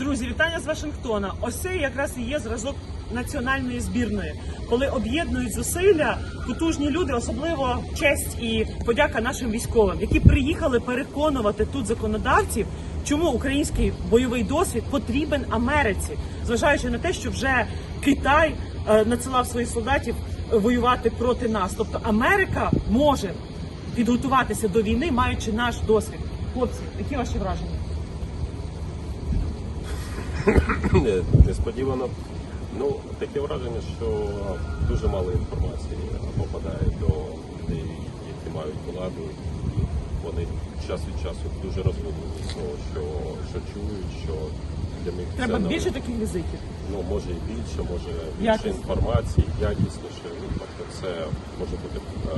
Друзі, вітання з Вашингтона. Ось це якраз і є зразок національної збірної, коли об'єднують зусилля потужні люди, особливо честь і подяка нашим військовим, які приїхали переконувати тут законодавців, чому український бойовий досвід потрібен Америці, зважаючи на те, що вже Китай е, надсилав своїх солдатів воювати проти нас. Тобто Америка може підготуватися до війни, маючи наш досвід. Хлопці, які ваші враження? Не- несподівано. Ну, таке враження, що дуже мало інформації попадає до людей, які мають владу. Вони час від часу дуже розгублені з того, що, що чують, що для них Треба це нове. більше таких візитів. Ну, може і більше, може більше Якісно. інформації, якісніше. Ну, тобто це може бути е,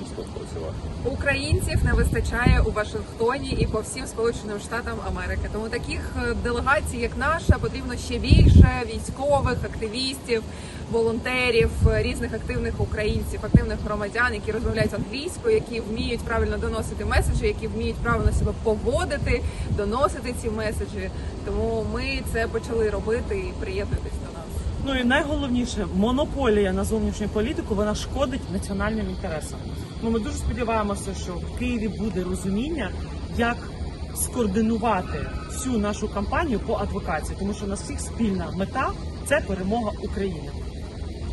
дійсно працювати. Українців не вистачає у Вашингтоні і по всім Сполученим Штатам Америки. Тому таких е, делегацій, як наша, потрібно ще більше військових, активістів, волонтерів, е, різних активних українців, активних громадян, які розмовляють англійською, які вміють правильно доносити меседжі, які вміють правильно себе поводити, доносити ці меседжі. Тому ми це почали робити і приєднуйтесь до нас. Ну і найголовніше, монополія на зовнішню політику вона шкодить національним інтересам. Ну, ми дуже сподіваємося, що в Києві буде розуміння, як скоординувати всю нашу кампанію по адвокації, тому що у нас всіх спільна мета це перемога України.